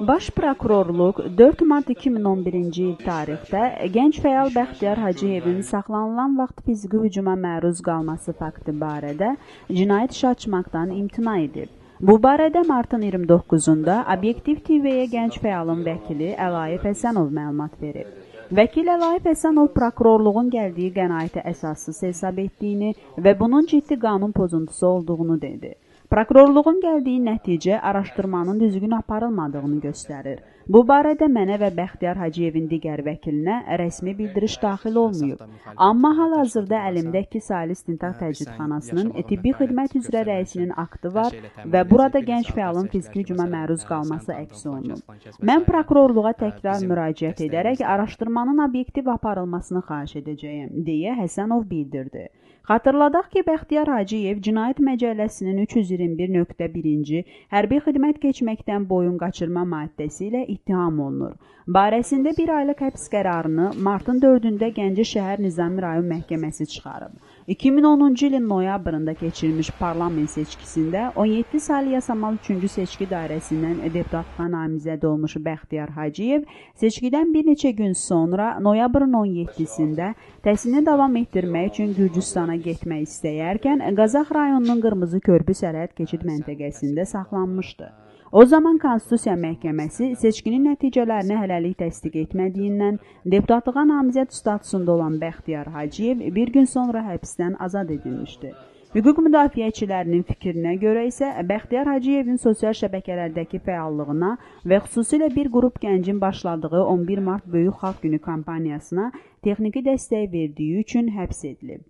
Baş prokurorluq 4 mart 2011-ci il tarixdə gənc fəal Bəxtiyar Hacıyevin saxlanılan vaxt fiziki hücuma məruz qalması fakti barədə cinayət işi açmaqdan imtina edib. Bu barədə martın 29-da Obyektiv TV-yə gənc fəalın vəkili Əlayif Həsənov məlumat verib. Vəkil Əlayif Həsənov prokurorluğun gəldiyi qənaəti əsassız hesab etdiyini və bunun ciddi qanun pozuntusu olduğunu dedi. Prokurorluğun gəldiyi nəticə araşdırmanın düzgün aparılmadığını göstərir. Bu barədə mənə və Bəxtiyar Hacıyevin digər vəkilinə rəsmi bildiriş daxil olmayıb. Amma hal-hazırda əlimdə 2 saylı istintaq təcridxanasının tibbi xidmət üzrə rəisinin aktı var və burada gənc fəalın fiziki hücuma məruz qalması əks olunub. Mən prokurorluğa təkrar müraciət edərək araşdırmanın obyektiv aparılmasını xahiş edəcəyəm, deyə Həsənov bildirdi. Xatırladaq ki, Bəxtiyar Hacıyev Cinayət Məcəlləsinin 321.1-ci hərbi xidmət keçməkdən boyun qaçırma maddəsi ilə ittiham olunur. Barəsində bir aylıq həbs qərarını martın 4-də Gəncə şəhər Nizami rayon məhkəməsi çıxarıb. 2010-cu ilin noyabrında keçirilmiş parlament seçkisində 17 saylı yasamal 3-cü seçki dairəsindən deputatlığa namizəd olmuş Bəxtiyar Hacıyev seçkidən bir neçə gün sonra noyabrın 17-sində təhsilini davam etdirmək üçün Gürcüstana getmək istəyərkən Qazax rayonunun Qırmızı Körpü sərhəd keçid məntəqəsində saxlanmışdı. O zaman Konstitusiya Məhkəməsi seçkinin nəticələrini hələlik təsdiq etmədiyindən deputatlığa namizəd statusunda olan Bəxtiyar Hacıyev bir gün sonra həbsdən azad edilmişdi. Hüquq müdafiəçilərinin fikrinə görə isə Bəxtiyar Hacıyevin sosial şəbəkələrdəki fəallığına və xüsusilə bir qrup gəncin başladığı 11 mart Böyük Xalq Günü kampaniyasına texniki dəstək verdiyi üçün həbs edilib.